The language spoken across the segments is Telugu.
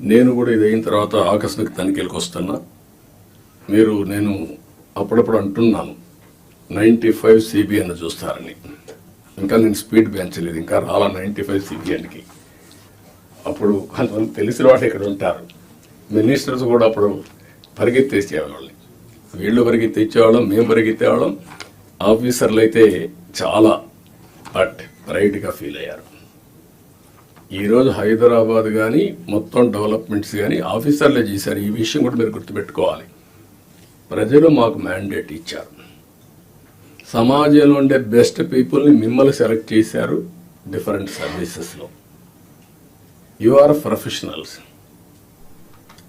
నేను కూడా ఇది అయిన తర్వాత ఆకస్మిక తనిఖీలకు వస్తున్నా. మీరు నేను అప్పుడప్పుడు అంటున్నాను నైంటీ ఫైవ్ సిబిఎన్ చూస్తారని. ఇంకా నేను స్పీడ్ పెంచలేదు ఇంకా రాలా నైంటీ ఫైవ్ సిబిఎన్కి అప్పుడు కొంతమంది తెలిసిన వాళ్ళు ఇక్కడ ఉంటారు. మినిస్టర్స్ కూడా అప్పుడు పరిగెత్తేసేవాళ్ళని వీళ్ళు పరిగెత్తిచ్చేవాళ్ళం మేము పరిగెత్తేవాళ్ళం. ఆఫీసర్లు అయితే చాలా బట్ ప్రైడ్గా ఫీల్ అయ్యారు. ఈరోజు హైదరాబాద్ కానీ మొత్తం డెవలప్మెంట్స్ కానీ ఆఫీసర్లే చేశారు. ఈ విషయం కూడా మీరు గుర్తుపెట్టుకోవాలి. ప్రజలు మాకు మ్యాండేట్ ఇచ్చారు. సమాజంలో ఉండే బెస్ట్ పీపుల్ని మిమ్మల్ని సెలెక్ట్ చేశారు డిఫరెంట్ సర్వీసెస్లో యు ఆర్ ప్రొఫెషనల్స్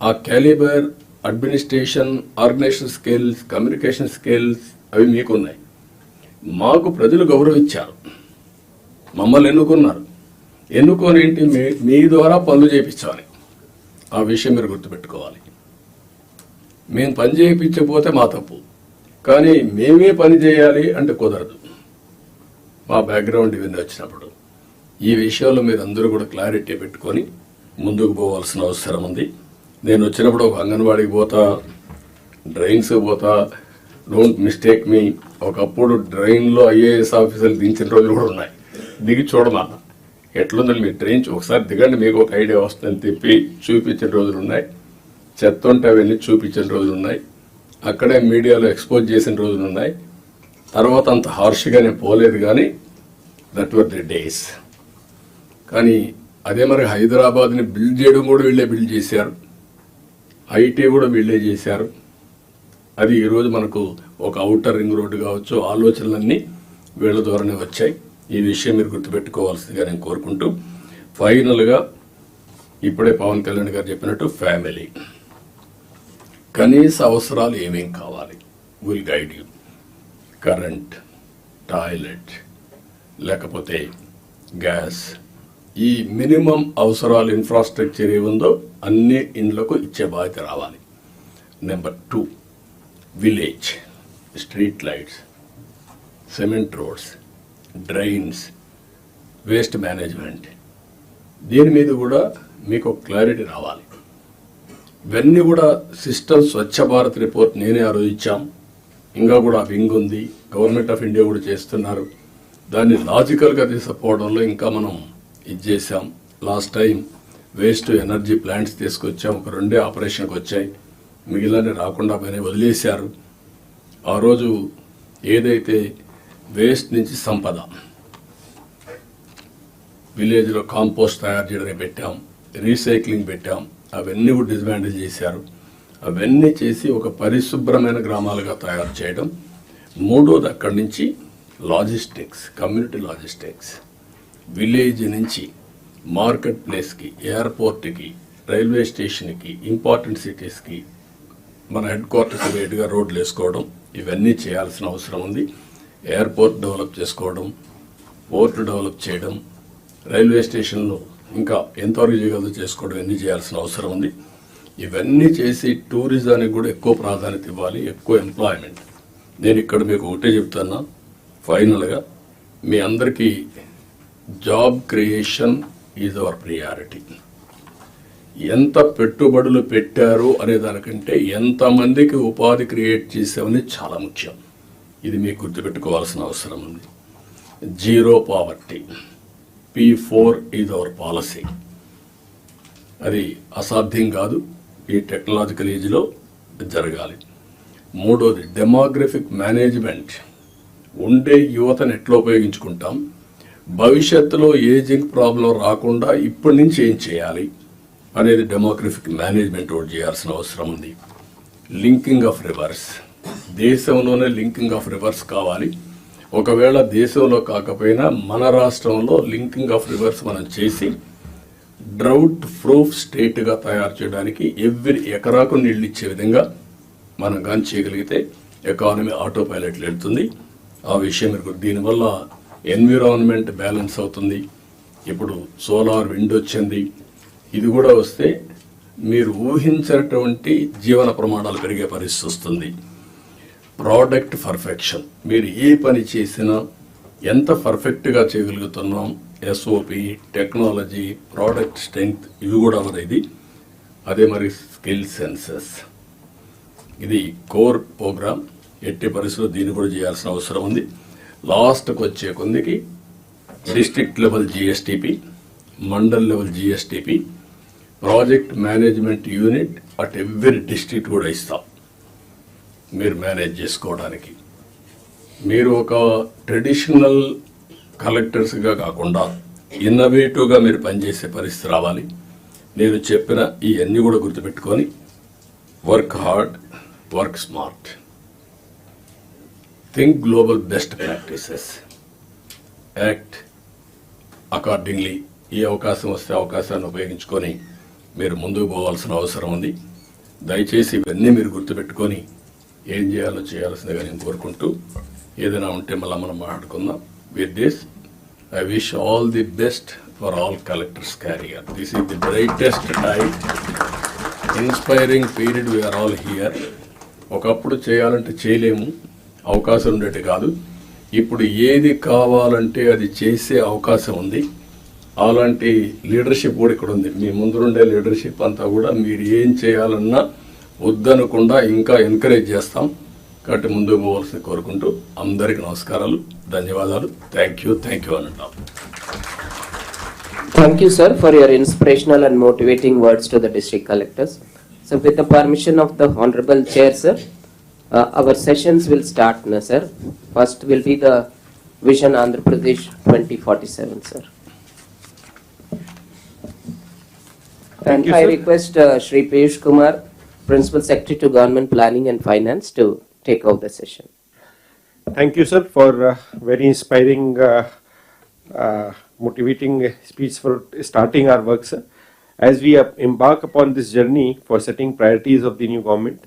ఆ calibre administration organisation skills communication skills అవి మీకున్నాయి. మాకు ప్రజలు గౌరవించారు. మమ్మల్ని ఎన్నుకున్నారు. ఎన్నుకొని ఏంటి మీ మీ ద్వారా పనులు చేయించాలి. ఆ విషయం మీరు గుర్తుపెట్టుకోవాలి. మేము పని చేయించకపోతే మా తప్పు. కానీ మేమే పని చేయాలి అంటే కుదరదు. మా బ్యాక్గ్రౌండ్ ఇవన్నీ వచ్చినప్పుడు ఈ విషయంలో మీరు అందరూ కూడా క్లారిటీ పెట్టుకొని ముందుకు పోవాల్సిన అవసరం ఉంది. నేను వచ్చినప్పుడు ఒక అంగన్వాడికి పోతా డ్రైన్స్ పోతా. డోంట్ మిస్టేక్ మీ ఒకప్పుడు డ్రైన్లో ఐఏఎస్ ఆఫీసర్లు దించిన రోజులు కూడా ఉన్నాయి. దిగి చూడమన్నా ఎట్లుందని మీ ట్రైన్? ఒకసారి దిగండి మీకు ఒక ఐడియా వస్తుందని తిప్పి చూపించిన రోజులు ఉన్నాయి. చెత్త ఉంటే అవన్నీ చూపించిన రోజులు ఉన్నాయి. అక్కడే మీడియాలో ఎక్స్పోజ్ చేసిన రోజులు ఉన్నాయి. తర్వాత అంత హార్ష్గా నేను పోలేదు కానీ దట్ వర్ ది డేస్ కానీ అదే మరి హైదరాబాద్ని బిల్డ్ చేయడం కూడా వీళ్ళే బిల్డ్ చేశారు. ఐటీ కూడా వీళ్ళే చేశారు. అది ఈరోజు మనకు ఒక అవుటర్ రింగ్ రోడ్డు కావచ్చు ఆలోచనలన్నీ వీళ్ళ ద్వారానే వచ్చాయి. ఈ విషయం మీరు గుర్తుపెట్టుకోవాల్సిందిగా నేను కోరుకుంటూ ఫైనల్గా ఇప్పుడే పవన్ కళ్యాణ్ గారు చెప్పినట్టు ఫ్యామిలీ. కనీస అవసరాలు ఏమేం కావాలి? Will guide you current toilet లేకపోతే గ్యాస్ ఈ మినిమం అవసరాలు ఇన్ఫ్రాస్ట్రక్చర్ ఏముందో అన్ని ఇండ్లకు ఇచ్చే బాధ్యత రావాలి. Number two village street lights cement roads drains waste management దీని మీద కూడా మీకు ఒక క్లారిటీ రావాలి. ఇవన్నీ కూడా సిస్టమ్ స్వచ్ఛ భారత్ రిపోర్ట్ నేనే ఆ రోజు ఇచ్చాం. ఇంకా కూడా వింగ్ ఉంది. గవర్నమెంట్ ఆఫ్ ఇండియా కూడా చేస్తున్నారు. దాన్ని లాజికల్గా తీసుకుపోవడంలో ఇంకా మనం ఇది చేసాం last time waste energy plants తీసుకొచ్చాం. ఒక రెండే ఆపరేషన్కి వచ్చాయి. మిగిలిన రాకుండా పైన వదిలేశారు. ఆ రోజు ఏదైతే వేస్ట్ నుంచి సంపద. విలేజ్లో కాంపోస్ట్ తయారు చేయడానికి పెట్టాం రీసైక్లింగ్ పెట్టాం. అవన్నీ కూడా డిస్బ్యాండేజ్ చేశారు. అవన్నీ చేసి ఒక పరిశుభ్రమైన గ్రామాలుగా తయారు చేయడం. మూడోది అక్కడి నుంచి లాజిస్టిక్స్ కమ్యూనిటీ లాజిస్టిక్స్. విలేజ్ నుంచి మార్కెట్ ప్లేస్కి ఎయిర్పోర్ట్కి రైల్వే స్టేషన్కి ఇంపార్టెంట్ సిటీస్కి మన హెడ్ క్వార్టర్స్ వేటుగా రోడ్లు వేసుకోవడం. ఇవన్నీ చేయాల్సిన అవసరం ఉంది. ఎయిర్పోర్ట్ డెవలప్ చేసుకోవడం పోర్టు డెవలప్ చేయడం రైల్వే స్టేషన్లు ఇంకా ఎంతవరకు చేయగలదో చేసుకోవడం ఇవన్నీ చేయాల్సిన అవసరం ఉంది. ఇవన్నీ చేసి టూరిజానికి కూడా ఎక్కువ ప్రాధాన్యత ఇవ్వాలి ఎక్కువ ఎంప్లాయ్మెంట్. నేను ఇక్కడ మీకు ఒకటే చెప్తున్నా ఫైనల్గా మీ అందరికీ job creation is our priority. ఎంత పెట్టుబడులు పెట్టారు అనే దానికంటే ఎంతమందికి ఉపాధి క్రియేట్ చేసామని చాలా ముఖ్యం. ఇది మీకు గుర్తుపెట్టుకోవాల్సిన అవసరం ఉంది. Zero poverty. P four is our policy అది అసాధ్యం కాదు. ఈ టెక్నాలజికల్ ఏజ్లో జరగాలి. మూడోది డెమోగ్రఫిక్ మేనేజ్మెంట్ ఉండే యువతను ఎట్లా ఉపయోగించుకుంటాం? భవిష్యత్తులో ఏజింగ్ ప్రాబ్లం రాకుండా ఇప్పటి నుంచి ఏం చేయాలి? అనేది డెమోగ్రఫిక్ మేనేజ్మెంట్ ఒకటి చేయాల్సిన అవసరం ఉంది. లింకింగ్ ఆఫ్ రివర్స్ దేశంలోనే లింకింగ్ ఆఫ్ రివర్స్ కావాలి. ఒకవేళ దేశంలో కాకపోయినా మన రాష్ట్రంలో లింకింగ్ ఆఫ్ రివర్స్ మనం చేసి డ్రౌట్ ప్రూఫ్ స్టేట్గా తయారు చేయడానికి ఎవ్రీ ఎకరాకు నీళ్ళు ఇచ్చే విధంగా మనం కానీ చేయగలిగితే ఎకానమీ ఆటో పైలట్లు వెళ్తుంది ఆ విషయం మీరు దీనివల్ల ఎన్విరాన్మెంట్ బ్యాలెన్స్ అవుతుంది. ఇప్పుడు సోలార్ విండ్ వచ్చింది. ఇది కూడా వస్తే మీరు ఊహించినటువంటి జీవన ప్రమాణాలు పెరిగే పరిస్థితి వస్తుంది. Product perfection. మీరు ఏ పని చేసినా ఎంత పర్ఫెక్ట్గా చేయగలుగుతున్నాం ఎస్ఓపి టెక్నాలజీ ప్రోడక్ట్ స్ట్రెంగ్త్ ఇవి కూడా మరి ఇది అదే మరి స్కిల్ సెన్సెస్. ఇది కోర్ ప్రోగ్రామ్. ఎట్టి పరిస్థితుల్లో దీన్ని కూడా చేయాల్సిన అవసరం ఉంది. లాస్ట్కి వచ్చే కొందికి district level GSDP mandal level GSDP project management unit at every district కూడా ఇస్తాం. మీరు మేనేజ్ చేసుకోవడానికి. మీరు ఒక ట్రెడిషనల్ కలెక్టర్స్గా కాకుండా ఇన్నోవేటివ్గా మీరు పనిచేసే పరిస్థితి రావాలి. నేను చెప్పిన ఇవన్నీ కూడా గుర్తుపెట్టుకొని work hard work smart. Think global best practices. Act accordingly ఈ అవకాశం వస్తే అవకాశాన్ని ఉపయోగించుకొని మీరు ముందుకు పోవాల్సిన అవసరం ఉంది. దయచేసి ఇవన్నీ మీరు గుర్తుపెట్టుకొని ఏం చేయాలో చేయాల్సిందిగా నేను కోరుకుంటూ ఏదైనా ఉంటే మళ్ళీ మనం మాట్లాడుకుందాం. With this I wish all the best for all collectors career this is the brightest time inspiring period we are all here ఒకప్పుడు చేయాలంటే చేయలేము అవకాశం ఉండేది కాదు. ఇప్పుడు ఏది కావాలంటే అది చేసే అవకాశం ఉంది. అలాంటి లీడర్షిప్ కూడా ఇక్కడ ఉంది. మీ ముందుండే లీడర్షిప్ అంతా కూడా మీరు ఏం చేయాలన్నా వద్దనకుండా ఇంకా ఎంకరేజ్ చేస్తాం. కాబట్టి ముందు పోవాల్సింది కోరుకుంటూ అందరికీ నమస్కారాలు ధన్యవాదాలు. థ్యాంక్ యూ థ్యాంక్ యూ అంటాం thank you sir for your inspirational and motivating words to the district collectors so with the permission of the honourable chair sir our sessions will start నా sir first will be the vision Andhra Pradesh twenty forty seven sir thank I request Shri Piyush Kumar Principal Secretary to Government Planning and Finance to take over the session. Thank you, sir, for uh, very inspiring, uh, uh, motivating speech for starting our work, sir. As we embark upon this journey for setting priorities of the new government,